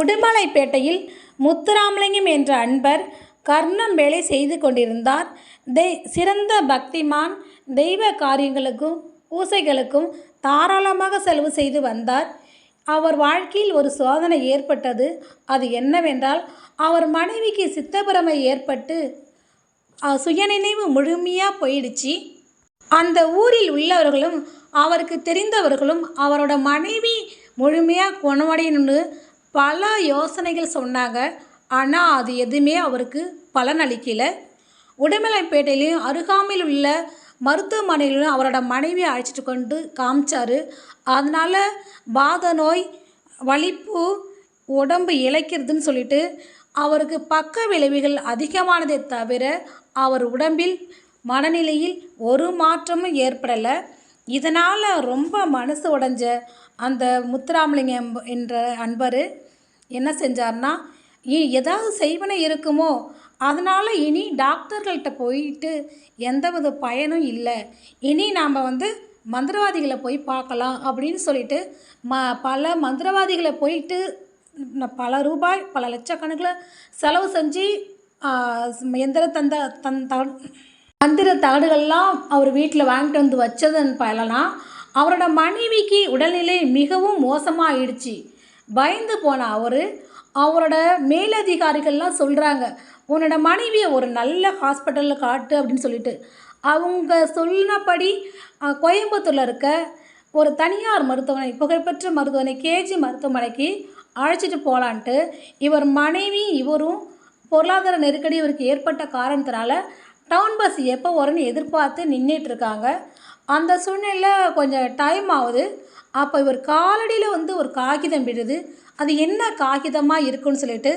உடுமலைப்பேட்டையில் முத்துராமலிங்கம் என்ற அன்பர் கர்ணம் வேலை செய்து கொண்டிருந்தார். தெய் சிறந்த பக்திமான் தெய்வ காரியங்களுக்கும் பூசைகளுக்கும் தாராளமாக செலவு செய்து வந்தார். அவர் வாழ்க்கையில் ஒரு சோதனை ஏற்பட்டது. அது என்னவென்றால் அவர் மனைவிக்கு சித்தப்பிரமை ஏற்பட்டு சுயநினைவு முழுமையாக போயிடுச்சு. அந்த ஊரில் உள்ளவர்களும் அவருக்கு தெரிந்தவர்களும் அவரோட மனைவி முழுமையாக குணமடையணும்னு பல யோசனைகள் சொன்னாங்க. ஆனால் அது எதுவுமே அவருக்கு பலனளிக்கல உடமலைப்பேட்டையிலையும் அருகாமையில் உள்ள மருத்துவமனையிலும் அவரோட மனைவியை அழைச்சிட்டு கொண்டு காமிச்சார். அதனால் பாத நோய் வலிப்பு உடம்பு இளைக்கிறதுன்னு சொல்லிட்டு அவருக்கு பக்க விளைவுகள் அதிகமானதே தவிர அவர் உடம்பில் மனநிலையில் ஒரு மாற்றமும் ஏற்படலை. இதனால் ரொம்ப மனசு உடைஞ்ச அந்த முத்துராமலிங்கம் என்ற அன்பர் என்ன செஞ்சார்னா இ- ஏதாவது செய்வனை இருக்குமோ அதனால் இனி டாக்டர்கள்ட்ட போயிட்டு எந்தவித பயனும் இல்லை. இனி நாம் வந்து மந்திரவாதிகளை போய் பார்க்கலாம் அப்படின்னு சொல்லிட்டு ம பல மந்திரவாதிகளை போயிட்டு பல ரூபாய் பல லட்சக்கணக்கில் செலவு செஞ்சு எந்திர தந்த தந்த மந்திர தகடுகள்லாம் அவர் வீட்டில் வாங்கிட்டு வந்து வச்சதன் பலனா அவரோட மனைவிக்கு உடல்நிலை மிகவும் மோசமாகிடுச்சு பயந்து போன அவர் அவரோட மேலதிகாரிகள்லாம் சொல்கிறாங்க உன்னோட மனைவியை ஒரு நல்ல ஹாஸ்பிட்டலில் காட்டு அப்படின்னு சொல்லிட்டு. அவங்க சொன்னபடி கோயம்புத்தூரில் இருக்க ஒரு தனியார் மருத்துவமனை புகழ்பெற்ற மருத்துவமனை கேஜி மருத்துவமனைக்கு அழைச்சிட்டு போகலான்ட்டு இவர் மனைவி இவரும் பொருளாதார நெருக்கடி இவருக்கு ஏற்பட்ட காரணத்தினால டவுன் பஸ் எப்போ வரும்னு எதிர்பார்த்து நின்றுட்டு இருக்காங்க அந்த சூழ்நிலையில் கொஞ்சம் டைம் ஆகுது. அப்போ இவர் காலடியில் வந்து ஒரு காகிதம் விடுது. அது என்ன காகிதமாக இருக்குன்னு சொல்லிட்டு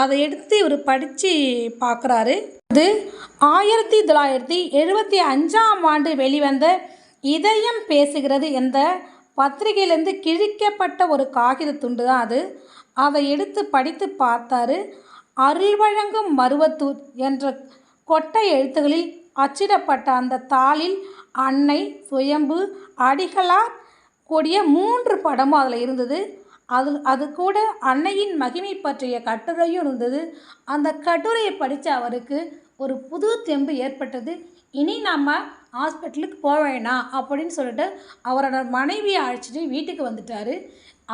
அதை எடுத்து இவர் படித்து பார்க்குறாரு. அது ஆயிரத்தி தொள்ளாயிரத்தி எழுபத்தி அஞ்சாம் ஆண்டு வெளிவந்த இதயம் பேசுகிறது என்ற பத்திரிகையிலேருந்து கிழிக்கப்பட்ட ஒரு காகித துண்டு தான் அது. அதை எடுத்து படித்து பார்த்தாரு. அருள்வழங்கும் மருவத்தூர் என்ற கொட்டை எழுத்துகளில் அச்சிடப்பட்ட அந்த தாளில் அன்னை சுயம்பு அடிகளார் கூடிய மூன்று படமும் அதில் இருந்தது. அது அது கூட அன்னையின் மகிமை பற்றிய கட்டுரையும் இருந்தது. அந்த கட்டுரையை படித்த அவருக்கு ஒரு புது தெம்பு ஏற்பட்டது. இனி நம்ம ஹாஸ்பிட்டலுக்கு போக வேணாம் அப்படின்னு சொல்லிட்டு அவரோட மனைவியை அழைச்சிட்டு வீட்டுக்கு வந்துட்டார்.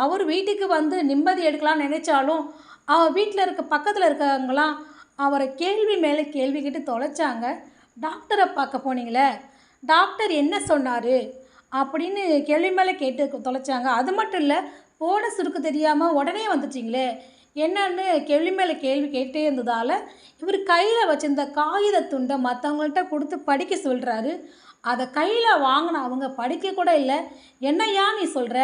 அவர் வீட்டுக்கு வந்து நிம்மதி எடுக்கலாம்னு நினைச்சாலும் அவர் வீட்டில் இருக்க பக்கத்தில் இருக்கவங்களாம் அவரை கேள்வி மேலே கேள்வி கேட்டு தொலைச்சாங்க. டாக்டரை பார்க்க போனீங்களே டாக்டர் என்ன சொன்னார்? அப்படின்னு கேள்வி மேலே கேட்டு தொலைச்சாங்க. அது மட்டும் இல்லை போட சுருக்கு தெரியாமல் உடனே வந்துட்டீங்களே என்னன்னு கேள்வி மேலே கேள்வி கேட்டே இருந்ததால் இவர் கையில் வச்சிருந்த காகித துண்டை மற்றவங்கள்ட்ட கொடுத்து படிக்க சொல்கிறாரு அதை கையில் வாங்கின அவங்க படிக்க கூட இல்லை. என்னையா நீ சொல்கிற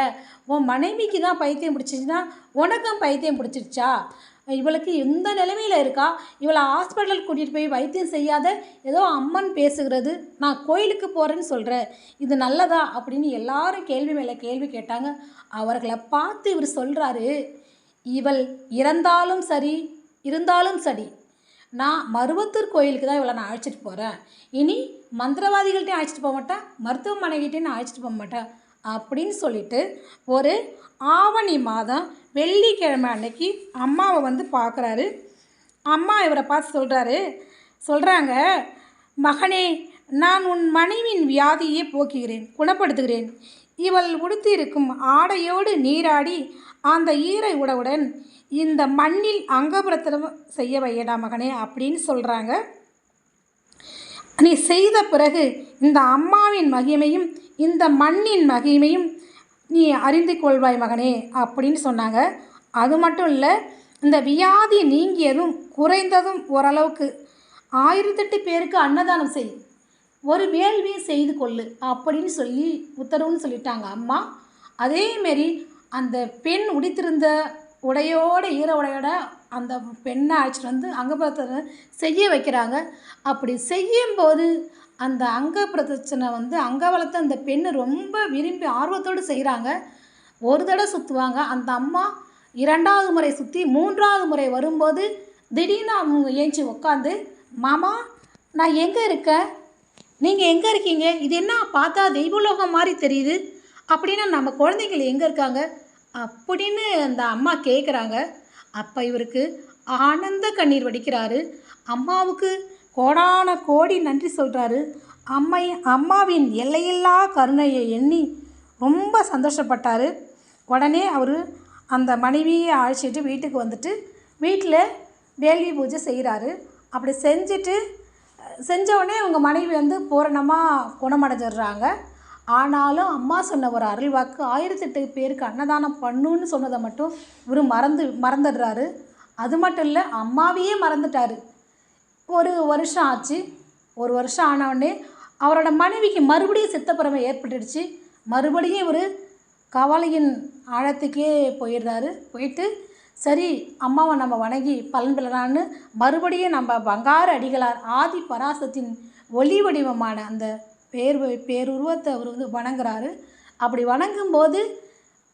உன் மனைவிக்கு தான் பைத்தியம் பிடிச்சிச்சின்னா உனக்கும் பைத்தியம் பிடிச்சிருச்சா? இவளுக்கு எந்த நிலைமையில் இருக்கா? இவளை ஹாஸ்பிட்டல் கூட்டிகிட்டு போய் வைத்தியம் செய்யாத ஏதோ அம்மன் பேசுகிறது. நான் கோயிலுக்கு போகிறேன்னு சொல்கிறேன் இது நல்லதா? அப்படின்னு எல்லாரும் கேள்வி மேலே கேள்வி கேட்டாங்க. அவர்களை பார்த்து இவர் சொல்கிறாரு இவள் இறந்தாலும் சரி இருந்தாலும் சரி நான் மருவத்தூர் கோயிலுக்கு தான் இவளை நான் அழைச்சிட்டு போகிறேன் இனி மந்திரவாதிகள்கிட்டையும் அழைச்சிட்டு போக மாட்டேன் மருத்துவமனைகிட்டையும் நான் அழைச்சிட்டு போக மாட்டேன் அப்படின்னு சொல்லிட்டு ஒரு ஆவணி மாதம் வெள்ளிக்கிழமை அன்னைக்கு அம்மாவை வந்து பார்க்குறாரு. அம்மா இவரை பார்த்து சொல்கிறாரு சொல்கிறாங்க மகனே நான் உன் மனைவியின் வியாதியை போக்குகிறேன் குணப்படுத்துகிறேன். இவள் உடுத்தியிருக்கும் ஆடையோடு நீராடி அந்த ஈரை உடவுடன் இந்த மண்ணில் அங்கபுரத்தனம் செய்ய வையடா மகனே அப்படின்னு சொல்கிறாங்க நீ செய்த பிறகு இந்த அம்மாவின் மகிமையும் இந்த மண்ணின் மகிமையும் நீ அறிந்து கொள்வாய் மகனே அப்படின்னு சொன்னாங்க. அது மட்டும் இல்லை இந்த வியாதி நீங்கியதும் குறைந்ததும் ஓரளவுக்கு ஆயிரத்தெட்டு பேருக்கு அன்னதானம் செய் ஒரு வேள்வியை செய்து கொள்ளு அப்படின்னு சொல்லி உத்தரவுன்னு சொல்லிட்டாங்க அம்மா. அதேமாரி அந்த பெண் உடித்திருந்த உடையோட ஈர உடையோட அந்த பெண்ணை அழைச்சிட்டு வந்து அங்கப்பிரதனை செய்ய வைக்கிறாங்க. அப்படி செய்யும்போது அந்த அங்க பிரதட்சணை வந்து அங்கவலத்தை அந்த பெண்ணு ரொம்ப விரும்பி ஆர்வத்தோடு செய்கிறாங்க. ஒரு தடவை சுற்றுவாங்க அந்த அம்மா இரண்டாவது முறை சுற்றி மூன்றாவது முறை வரும்போது திடீர்னு அவங்க ஏஞ்சி உட்காந்து மாமா நான் எங்கே இருக்கேன் நீங்கள் எங்கே இருக்கீங்க? இது என்ன பார்த்தா தெய்வலோகம் மாதிரி தெரியுது. அப்படின்னா நம்ம குழந்தைகள் எங்கே இருக்காங்க? அப்படின்னு அந்த அம்மா கேட்குறாங்க அப்போ இவருக்கு ஆனந்த கண்ணீர் வடிக்கிறாரு. அம்மாவுக்கு கோடான கோடி நன்றி சொல்கிறாரு அம்மை அம்மாவின் எல்லையில்லா கருணையை எண்ணி ரொம்ப சந்தோஷப்பட்டார். உடனே அவர் அந்த மனைவியை அழைச்சிட்டு வீட்டுக்கு வந்துட்டு வீட்டில் வேள்வி பூஜை செய்கிறாரு அப்படி செஞ்சுட்டு செஞ்சவுடனே அவங்க மனைவி வந்து பூரணமாக குணமடைஞ்சிடுறாங்க. ஆனாலும் அம்மா சொன்ன ஒரு அருள்வாக்கு ஆயிரத்தெட்டு பேருக்கு அன்னதானம் பண்ணுன்னு சொன்னதை மட்டும் இவர் மறந்து மறந்துடுறாரு. அது மட்டும் இல்லை அம்மாவையே மறந்துட்டார். ஒரு வருஷம் ஆச்சு. ஒரு வருஷம் ஆனவுடனே அவரோட மனைவிக்கு மறுபடியும் சித்தப்பிரமை ஏற்பட்டுடுச்சு. மறுபடியும் இவர் கவலையின் ஆழத்துக்கே போயிடுறாரு. போயிட்டு சரி அம்மாவை நம்ம வணங்கி பலன் பெறலான்னு மறுபடியும் நம்ம பங்காரு அடிகளார் ஆதி பராசத்தின் ஒளி வடிவமான அந்த பேர் பேருருவத்தை அவர் வந்து வணங்குறாரு. அப்படி வணங்கும்போது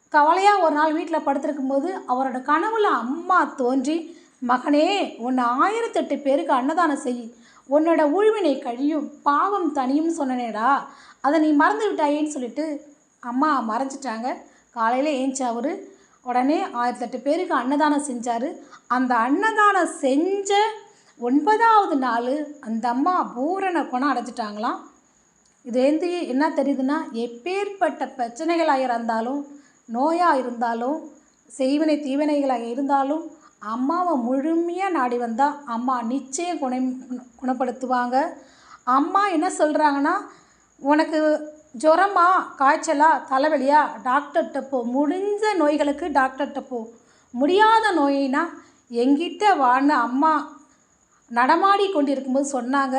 கவலையாக ஒரு நாள் வீட்டில் படுத்திருக்கும்போது அவரோட கனவுல அம்மா தோன்றி மகனே உன்னை ஆயிரத்தெட்டு பேருக்கு அன்னதானம் செய். உன்னோட ஊழ்வினை கழியும் பாவம் தனியும் சொன்னனேடா. அதை நீ மறந்து விட்டாயேன்னு சொல்லிட்டு அம்மா மறைஞ்சிட்டாங்க. காலையில் ஏஞ்சி அவர் உடனே ஆயிரத்தெட்டு பேருக்கு அன்னதானம் செஞ்சார். அந்த அன்னதானம் செஞ்ச ஒன்பதாவது நாள் அந்த அம்மா பூரண குணம் அடைஞ்சிட்டாங்களாம். இதுலேருந்து என்ன தெரியுதுன்னா எப்பேற்பட்ட பிரச்சனைகளாக இருந்தாலும் நோயாக இருந்தாலும் செய்வினை தீவினைகளாக இருந்தாலும் அம்மாவை முழுமையாக நாடி வந்தால் அம்மா நிச்சயம் குண குணப்படுத்துவாங்க. அம்மா என்ன சொல்கிறாங்கன்னா உனக்கு ஜுரமா காய்ச்சலா தலைவலியா? டாக்டர்கிட்ட போ முடிஞ்ச நோய்களுக்கு டாக்டர்கிட்ட போ. முடியாத நோயினா எங்கிட்ட வான்னு அம்மா நடமாடி கொண்டிருக்கும்போது சொன்னாங்க.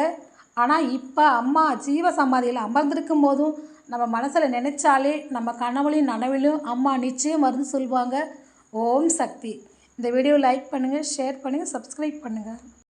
ஆனால் இப்போ அம்மா ஜீவ சமாதியில் அமர்ந்திருக்கும் போதும் நம்ம மனசில் நினச்சாலே நம்ம கனவுலையும் நனவிலும் அம்மா நிச்சயம் மருந்து சொல்லுவாங்க. ஓம் சக்தி. இந்த வீடியோ லைக் பண்ணுங்கள் ஷேர் பண்ணுங்கள் சப்ஸ்கிரைப் பண்ணுங்கள்